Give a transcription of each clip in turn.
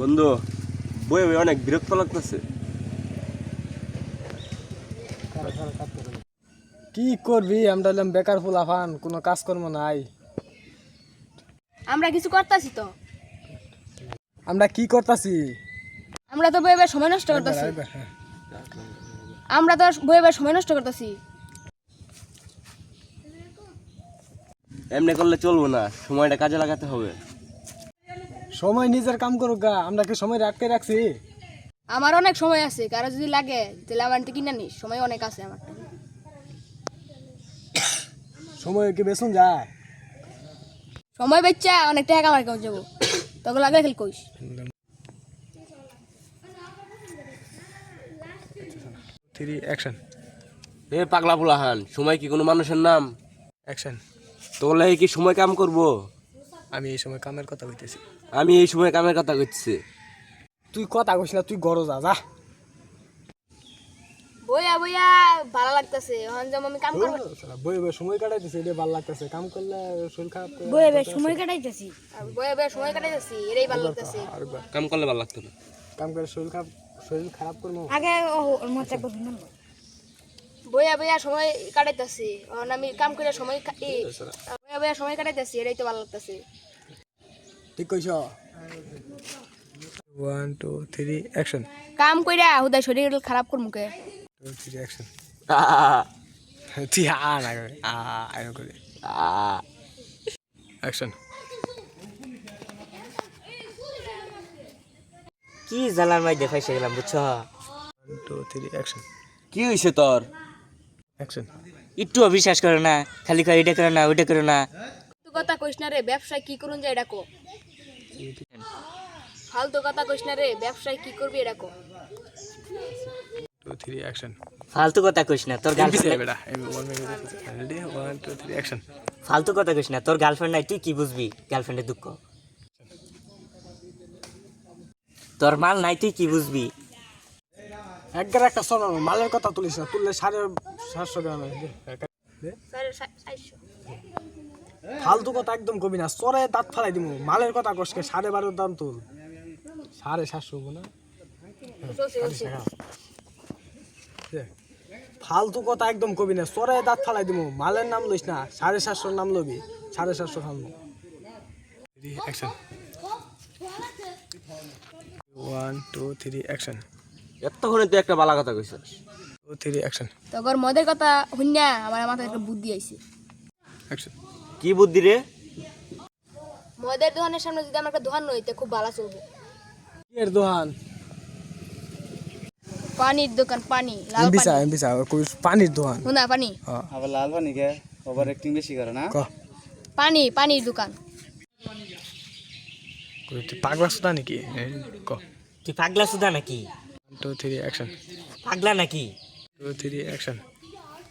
বন্ধু বই বই অনেক বিরক্ত লাগতেছে। কি করবি? আমরা হলাম বেকার ফুলাফান কোনো কাজকর্ম নাই। আমরা কিছু করতেছি তো। আমরা কি করতাছি? আমরা তো বয়ে বয়ে সময় নষ্ট করতেছি। আমরা তো বয়ে বয়ে সময় নষ্ট করতেছি। এমনি করলে চলবো না সময়টা কাজে লাগাতে হবে। সময় নিজের কাম করুক গা আমরা কি সময় রাখতে রাখছি? আমার অনেক সময় আছে কারও যদি লাগে তাহলে আমার কিনে নিস সময় অনেক আছে আমার। সময় কি বেসুন যায়? সময় বেচা অনেক টাকা কামাই কেমন যাব। তখন লাগে খেল কইস। থ্রি অ্যাকশন এ পাগলা পুলাহান সময় কি কোনো মানুষের নাম? অ্যাকশন তোলে কি সময় কাম করব? আমি এই সময় কামের কথা কইতেছি। আমি এই সময় কামের কথা করছি তুই কথা কইস না তুই গরো যা যা। বইয়া বইয়া ভালো লাগতেছে। এখন যেমন আমি কাম করব বই বই সময় কাটাইতেছে এটা ভালো লাগতেছে। কাম করলে শরীর খারাপ করে বইয়া বইয়া সময় কাটাইতেছি। বইয়া বইয়া সময় কাটাইতেছি এটাই ভালো লাগতেছে। কাম করলে ভালো লাগতো না। কাম করে শরীর খারাপ শরীর খারাপ করব। আগে মজা করবি না বইয়া বইয়া সময় কাটাইতেছি। এখন আমি কাম করে সময় বইয়া বইয়া সময় কাটাইতেছি এটাই তো ভালো লাগতেছে। ঠিক কইছ? ওয়ান টু থ্রি অ্যাকশন কাম কইরা হুদায় শরীর খারাপ কর মুখে। টু থ্রি অ্যাকশন আহ, তুই আ না করে আ আয় করে। আহ। অ্যাকশন কি জ্বালার মাই দেখাইছে গেলাম বুঝছ? ওয়ান টু থ্রি অ্যাকশন কি হয়েছে তোর? অ্যাকশন একটু বিশ্বাস করে না খালি কয় এটা করে না ওইটা করে না। তুই কথা কইস না রে ব্যবসায় কি করুন যায় এটা কো? ফালতু কথা কইস না রে ব্যবসায় কি করবি অ্যাকশন ফালতু কথা কইস না তোর গার্লফ্রেন্ড ফালতু কথা কইস না তোর গার্লফ্রেন্ড নাই তুই কি বুঝবি গার্লফ্রেন্ডের দুঃখ? তোর মাল নাই তুই কি বুঝবি? একবার একটা শোনো মালের কথা তুলিস না তুললে সাড়ে সাতশো গ্রাম ফালতু কথা একদম কবি না। চরে দাঁত ফালাই দিব মালের কথা কষকে সাড়ে বারোর দাম তুল সাড়ে সাতশো হব না দে। ফালতু কথা একদম কবি না। চরে দাঁত ফালাই দিব মালের নাম লইস না সাড়ে সাতশোর নাম লবি। সাড়ে সাতশো ফালবো action one two three action এতক্ষণে তুই একটা বালা কথা কইছিস। টু থ্রি অ্যাকশন তখন মদের কথা শুনিয়া আমার মাথায় একটা বুদ্ধি আইছে। অ্যাকশন কি বুদ্ধি রে? মদের দোকানের সামনে যদি আমার একটা দোকান নইতে খুব ভালো চলবে। এর দোহান পানির দোকান পানি লাল এমবিসা পানি। এমবিসা পানির দোহান হুনা পানি। হ্যাঁ আবার লাল পানি কে? ওভার অ্যাক্টিং বেশি করে না? পানি পানির দোকান। তুই পাগলা সুদা নাকি? ক। তুই পাগলা সুদা নাকি? টু থ্রি অ্যাকশন পাগলা নাকি? টু থ্রি অ্যাকশন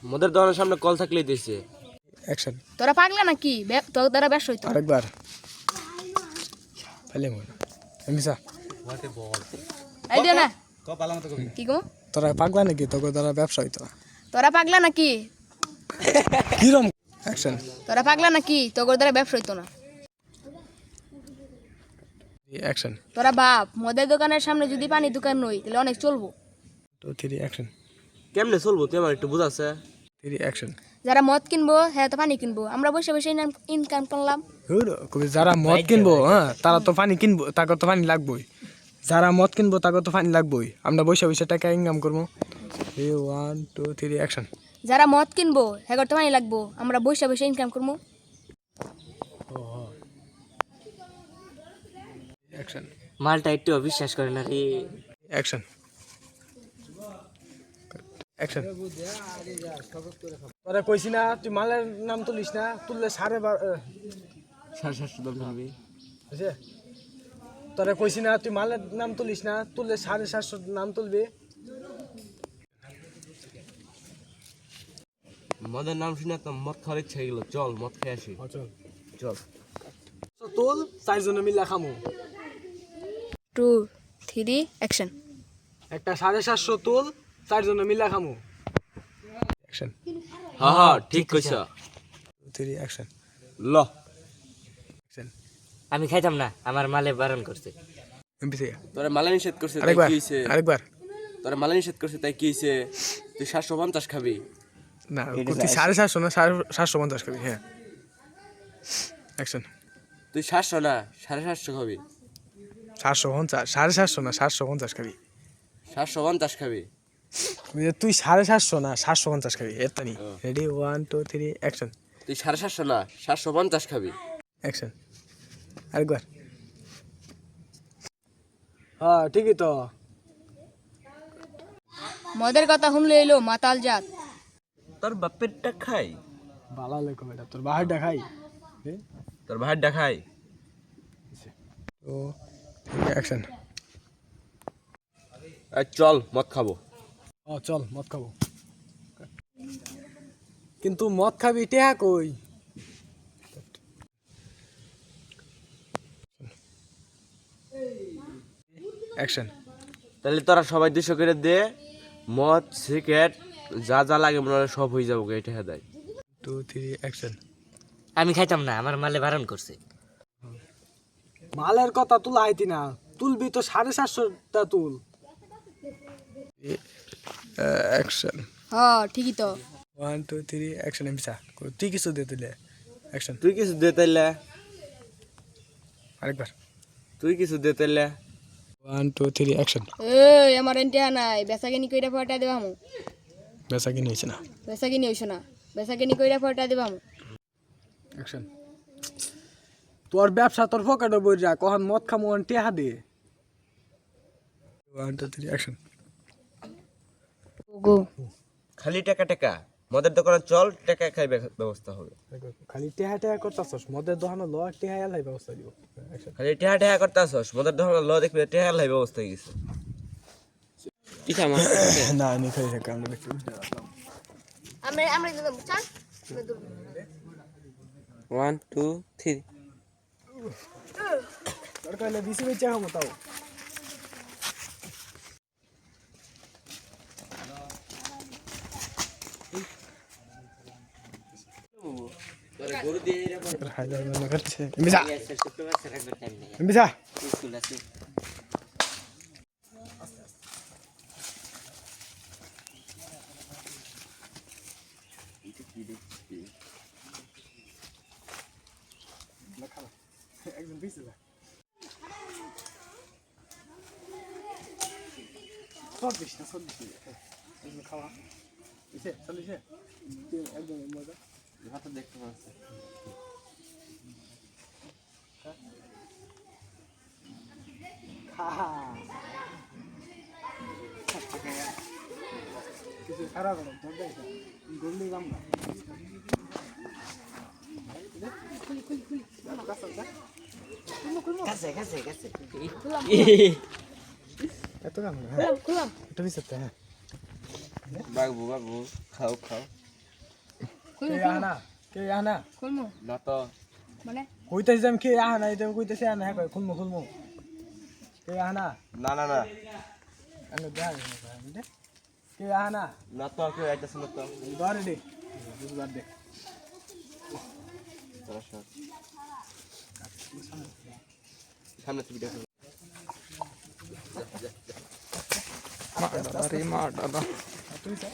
মোদের দোকানের সামনে কল থাকলেই দিয়েছে অ্যাকশন তোরা পাগলা নাকি? তোর দ্বারা ব্যবসা হইতো। আরেকবার। ফেলে মনে এমবিসা এই দিও না। ক গো তোরা পাগলা নাকি? তোকে দ্বারা ব্যবসা হইতো। তোরা পাগলা নাকি? কিরম? অ্যাকশন তোরা পাগলা নাকি? তোর দ্বারা ব্যবসা হইতো না। অ্যাকশন তোরা বাপ মদের দোকানের সামনে যদি পানি দোকান নই তাহলে অনেক চলবো। টু থ্রি অ্যাকশন কেমনে চলবো? তুই আমার একটু বুঝাচ্ছে থ্রি অ্যাকশন যারা মদ কিনবো হ্যাঁ তো পানি কিনবো। আমরা বসে বসে ইনকাম করলাম। যারা মদ কিনবো হ্যাঁ তারা তো পানি কিনবো তাকে তো পানি লাগবেই। যারা মদ কিনবো তাকে তো পানি লাগবেই। আমরা বসে বসে টাকা ইনকাম করব। ওয়ান টু থ্রি অ্যাকশন যারা মদ কিনবো হ্যাঁ তো পানি লাগবো। আমরা বসে বসে ইনকাম করব। অ্যাকশন মালটা একটু বিশ্বাস করে না রে অ্যাকশন তোরা কইছি না তুই মালের নাম তুলিস না তুললে সাড়ে বার সাড়ে সাতশো দাম হবে। বুঝছে? তোরা কইছি না তুই মালের নাম তুলিস না তুললে সাড়ে সাতশো নাম তুলবি। মদের নাম শুনে তো মদ খাওয়ার ইচ্ছা গেল। চল মদ খেয়ে আসি। চল। চল। তুল চারজনে মিলে খামো। টু থ্রি অ্যাকশন একটা সাড়ে সাতশো তুল চারজনে মিলে খামো। অ্যাকশন হ্যাঁ হ্যাঁ ঠিক কইছ। থ্রি অ্যাকশন ল। অ্যাকশন আমি খাইতাম না আমার মালে বারণ করছে। তোরা মালা নিষেধ করছে তাই কি হয়েছে আরেকবার। তোরা মালা নিষেধ করছে তাই কি হয়েছে তুই সাতশো পঞ্চাশ খাবি। না তুই সাড়ে সাতশো না সাতশো পঞ্চাশ খাবি হ্যাঁ। অ্যাকশন তুই সাতশো না সাড়ে সাতশো খাবি। সাতশো পঞ্চাশ সাড়ে সাতশো না সাতশো পঞ্চাশ খাবি। সাতশো পঞ্চাশ খাবি। তুই সাড়ে সাতশো না সাতশো পঞ্চাশ খাবি এত নি ready one two three action তুই সাড়ে সাতশো না সাতশো পঞ্চাশ খাবি। অ্যাকশন আরেকবার। হ্যাঁ ঠিকই তো। মদের কথা শুনলে এলো মাতাল জাত। তোর বাপেরটা খাই ভালো লেখো এটা তোর বাহারটা খাই তোর ভাইয়েরটা খাই তো অ্যাকশন চল মদ খাব। ও চল মদ খাব। কিন্তু মদ খাবি টেহা কই? অ্যাকশন তাহলে তোরা সবাই দুশো করে দে মদ সিগারেট যা যা লাগে মনে হয় সব হয়ে যাব এটা হ্যাঁ দেয়। টু থ্রি অ্যাকশন আমি খাইতাম না আমার মালে বারণ করছে। মালের কথা তুলা আইতি না তুলবি তো সাড়ে সাতশোটা তুল। অ্যাকশন হ ঠিকই তো। ওয়ান টু থ্রি অ্যাকশন এমসা তুই কিছু দে তুলে অ্যাকশন তুই কিছু দে তাইলে আরেকবার। তুই কিছু দে তাইলে ওয়ান টু থ্রি অ্যাকশন এই আমার এনটিয়া নাই। বেচা কিনি কইরা ফটা দেবামু বেসা কিনে হয়েছে না। বেচা কিনি হইছ না। বেচা কিনি কইরা ফটা দেবামু অ্যাকশন তোর ব্যবসা তোর পকেটে বই যা কখন মদ খামো টেহা দে। ওয়ান টু থ্রি অ্যাকশন খালি টাকা টাকা। মদের দোকানে চল টাকা খাই ব্যবস্থা হবে। খালি টেহা টেহা করতেছস মদের দোকানে ল টেহা এলাই ব্যবস্থা দিব। খালি টেহা টেহা করতে আসস মদের দোকানে ল দেখবি টেহা লাই ব্যবস্থা হয়ে গেছে। পিঠা মাছ না নি খাই থাকে আমরা দেখতে আমরা আমরা দিলাম চান ওয়ান টু থ্রি তোর কইলে বিসি বেচা খামো তাও। গরু দিয়ে হায়দার মনে করছে এমবিসা এমবিসা একদম পিছে যা চল্লিশ না চল্লিশ একদম খাওয়া পিছে চল্লিশে একদম মজা হাতে দেখতে পাচ্ছি। কিছু খারাপ হলো দরকার গল্লি দাম না। কাছে কাছে কাছে এত হ্যাঁ। খুলাম একটু পিছতে হ্যাঁ। বাবু বাবু খাও খাও। আনা? কে আনা? খুলমু না তো মানে? কইতেছি আমি কে আনা এটা কইতেছি আনা হ্যাঁ কই খুলমু খুলমু। কে আনা? না না না। আমি দেয়া দে কে আনা? না তো কেউ আইতেছে না তো ধরে দে। বুঝবার দে তোরা সর। সামনে থেকে দেখো তুই তো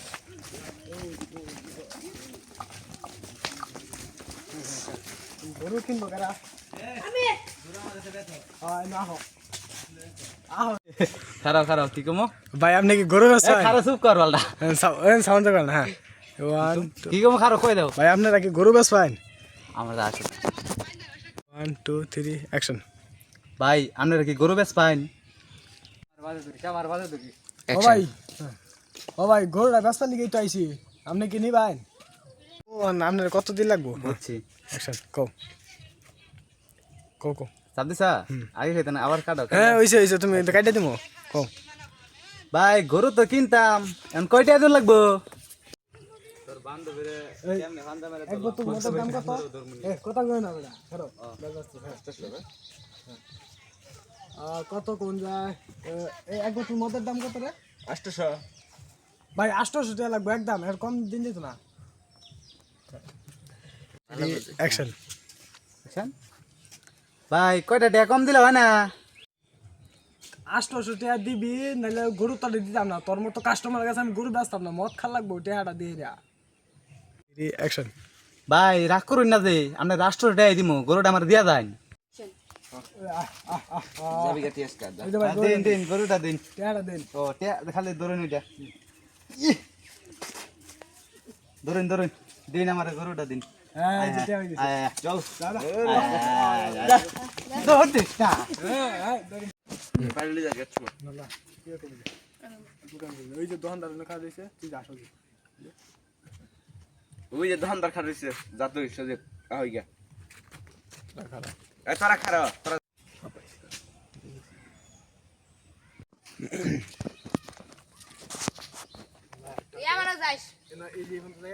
গরু কিনবো কারা? হয় খারাপ খারাপ কি কমো? ভাই আপনি কি গরু ব্যবসা খারাপ চুপ কর বালটা সাউন্ড করেন হ্যাঁ। ওয়ান কি কমো খারাপ কই দাও? ভাই আপনারা কি গরু ব্যবসা আমরা আসে ওয়ান টু থ্রি অ্যাকশন ভাই আপনারা কি গরু বেচ পাইন? ও ভাই ও ভাই গরুটা ব্যবসা লিগেই তো আইছি। আপনি কি নিবেন আপনার কত দিন লাগবো? বুঝছি। অ্যাকশন কও। কও আগে খেতে না আবার কাটো হ্যাঁ তুমি কাইটা দিমো কও। ভাই গরু তো কিনতাম এখন কয়টা লাগবো? কত? এ কত কই না বেটা ধরো। আহ, কত কোন যায়? এ, এই এক বোতল মদের দাম কত রে? আষ্টশো ভাই টাকা লাগবে একদম এর কম দিন যেত না। অ্যাকশন বুঝছেন? ভাই কয়টা টাকা কম দিলে হয় না? আষ্টশো টাকা দিবি নাহলে গরু তো দিতাম না। তোর মতো কাস্টমার কাছে আমি গরু বেচতাম না মদ খাল লাগবো টাকাটা দিয়ে দেয়া অ্যাকশন ভাই রাগ করুন না যে আপনি রাষ্ট্র দেয় দিমু গরুটা আমার দিয়া যায় যাবি গাতি আজকে দিন দিন গরুটা দিন। টাকাটা দেন। ও টিয়া খালি ধরুন এটা। ধরুন ধরুন। দিন আমার গরুটা দিন। হ্যাঁ যে। হ্যাঁ, যা। ওই যে দোকানদার খাওয়া দিয়েছে তুই যাস ওই ওই যে দোকানদার খার রইছে যা তুই সজীব তোরা খারা তোরা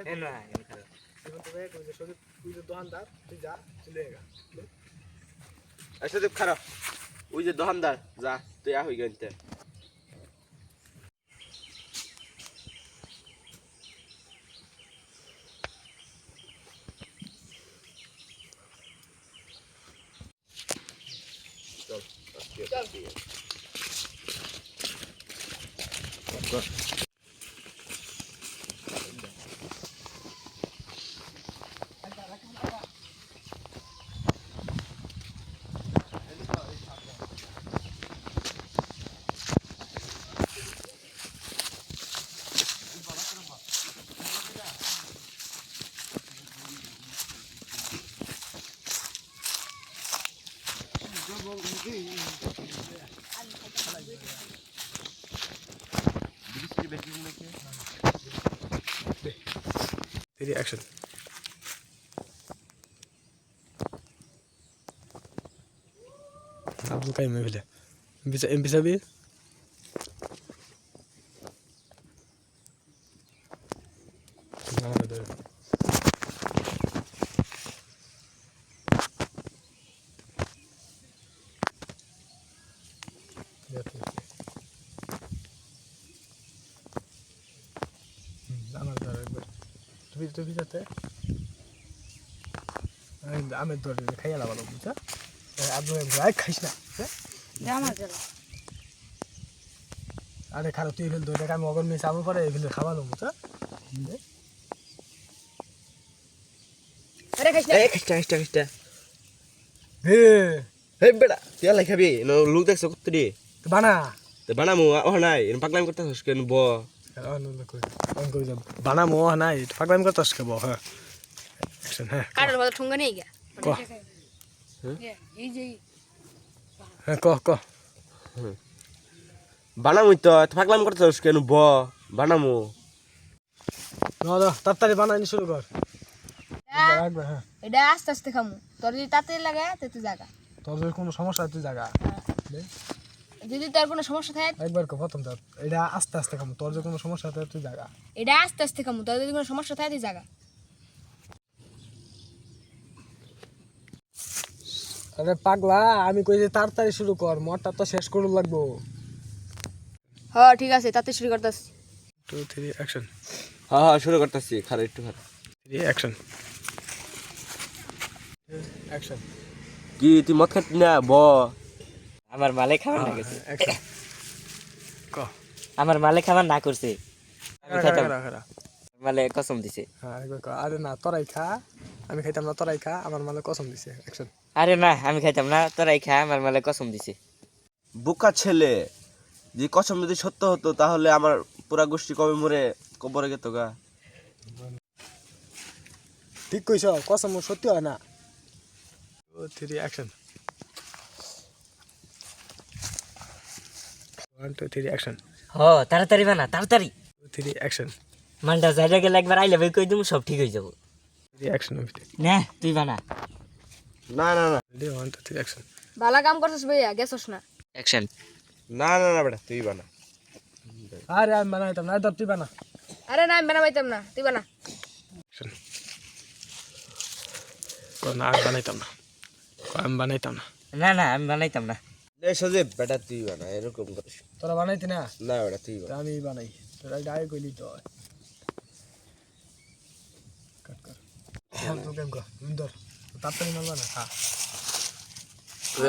যে খারাপ। দোকানদার, তুই যা, চলে গা। এ সজীব খারা ওই যে দোকানদার যা তুই আহই গা এনতে Ready, action. Tam bu kayma bile. Bize, bize bir তুমি যাতে আমি ধরে খাইয়া লাগালো বুঝা আবু খাইস না হ্যাঁ? আরে খারাপ তুই ফেল আমি অগর পরে খাওয়ালো বুঝা আরে বানা। তে বানামু ও নাই পাগলামি করতেছস কেন ব? বানা মো নাই পাগলামি করতাস কে বহ হ্যাঁ হ্যাঁ কাটার কথা ঠুঙ্গা নেই গা ক এই যে হ্যাঁ ক ক বানামুই তো পাগলামি করতেছস কেন ব বানামু ন তাড়াতাড়ি বানানি শুরু কর হ্যাঁ এটা আস্তে আস্তে খামু তোর যদি তাতে লাগে তো তুই জাগা তোর যদি কোনো সমস্যা হয় তুই জায়গা যদি তোর কোনো সমস্যা থাকে একবার কো প্রথম তো এটা আস্তে আস্তে খাম তোর যদি কোনো সমস্যা হয় তুই জায়গা এটা আস্তে আস্তে খামু তোর যদি কোনো সমস্যা থাকে তুই জাগা। আরে পাগলা আমি কই যে তাড়াতাড়ি শুরু কর মরটা তো শেষ করুন লাগবো। হ ঠিক আছে তাতে শুরু করতেস। টু থ্রি অ্যাকশন হ্যাঁ হ্যাঁ শুরু করতেছি খারা একটু খারা থ্রি অ্যাকশন অ্যাকশন কি তুই মদ খাচ্ছি না? ব। আমার মালে খাবার না গেছে অ্যাকশন ক? আমার মালে খাবার না করছে। আমি খাইতাম। খারা খারা মালে কসম দিছে। হ্যাঁ আরে না তোরাই খা। আমি খাইতাম না তোরাই খা। আমার মানে কসম দিছে অ্যাকশন আরে না আমি খাইতাম না তোরাই খা। আমার মালে কসম দিছে। বোকা ছেলে যে কসম যদি সত্য হতো তাহলে আমার পুরা গোষ্ঠী কবে মরে কবরে গেত গা? ঠিক কইছ কসম সত্যি হয় না। Three action. One two three action হ তাড়াতাড়ি বানা তাড়াতাড়ি। টু থ্রি অ্যাকশন মানটা যাইরা গেলে একবার আইলে ভাই কই দিমু সব ঠিক হয়ে যাব। থ্রি অ্যাকশন না তুই বানা। না না না। Ready one two three action ভালো কাম করছিস ভাইয়া গেছস না। অ্যাকশন না না না বেটা তুই বানা। আরে আমি বানাইতাম না তুই বানা। আরে না আমি বানাবাইতাম না তুই বানা। অ্যাকশন না আমি বানাইতাম না। আমি বানাইতাম না। না না আমি বানাইতাম না। সজীব বেটা তুই বানা এরকম করিস তোরা বানাইতি না? না বেটা তুই বানা। আমি বানাই। তোরা গায়ে কইলি তো। হয়। কাট। কর তো কেন কর ধর। তাড়াতাড়ি মারবা না? হ্যাঁ।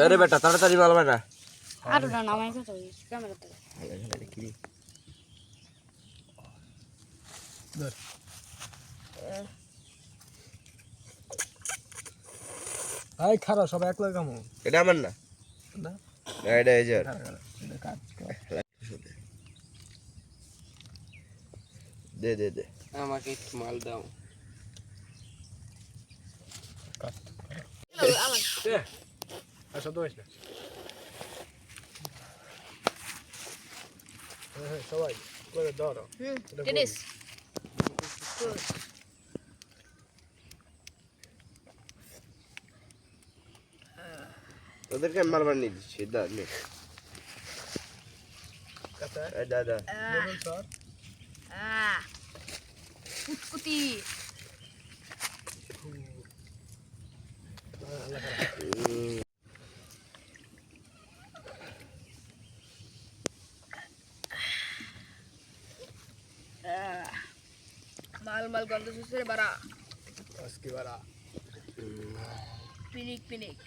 আরে বেটা তাড়াতাড়ি মাল বানা আর না নামাই কথা ক্যামেরা ধর। ভাই খারাপ সবাই এক লাগে কামো। এটা আমার না। না। এটা এই যে দে দে দে। আমাকে মাল দাও। আর শব্দ হ্যাঁ, হ্যাঁ, সবাই করে ধরো হুম টেনিস ওদেরকে আমি মারবার নিয়ে দিচ্ছি দা নে কুতকুতি মাল মাল গন্ধ সুসের বাড়া। আজকে বারা পিনিক পিনিক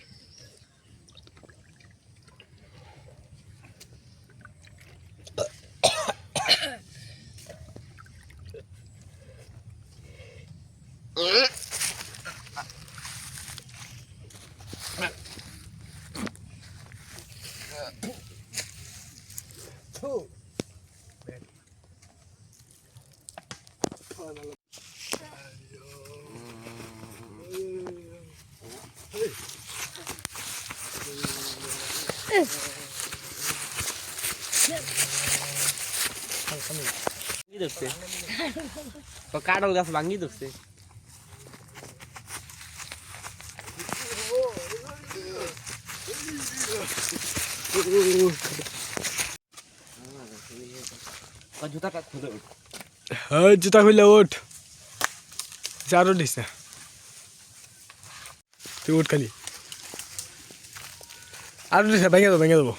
কি দেখছে ও কাঁঠাল গাছ জুতাটা খুলে হ্যাঁ জুতা খুললে ওঠ। চার উঠিস না তুই উঠ খালি। আর উঠিস না ভেঙে দেবো ভেঙে দেবো।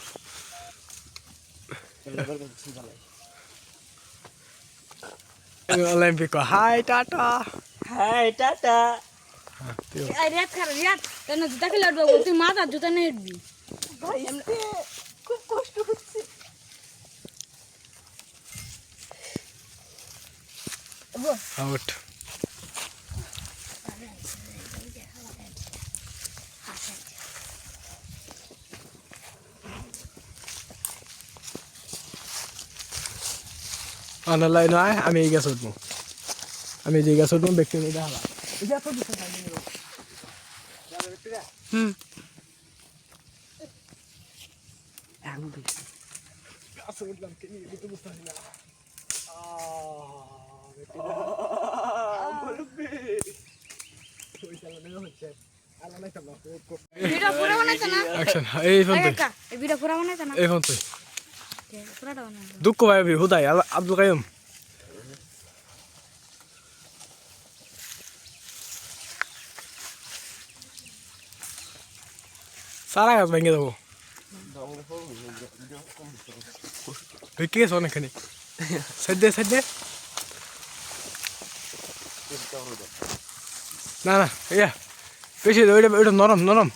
Olympic hi tata hi tata এই রিয়াদ খার রিয়াদ কেন জুতা খেলে উঠবো তুই মাথা জুতা নিয়ে উঠবি আউট অনলাইন নয় আমি এই গ্যাস উঠবো আমি যে গ্যাস উঠবো ব্যক্তি হুম। গাছ এই ফোন তুই এই ভিডিও পুরো বানাইতো না? এই ফোন দুঃখ ভাই হুদাই আব্দুল কাইম সারা গাছ ভেঙে দেবো কে গেছে অনেকখানি সাইডে সাইডে না না ইয়া বেশি ওইটা ওইটা নরম নরম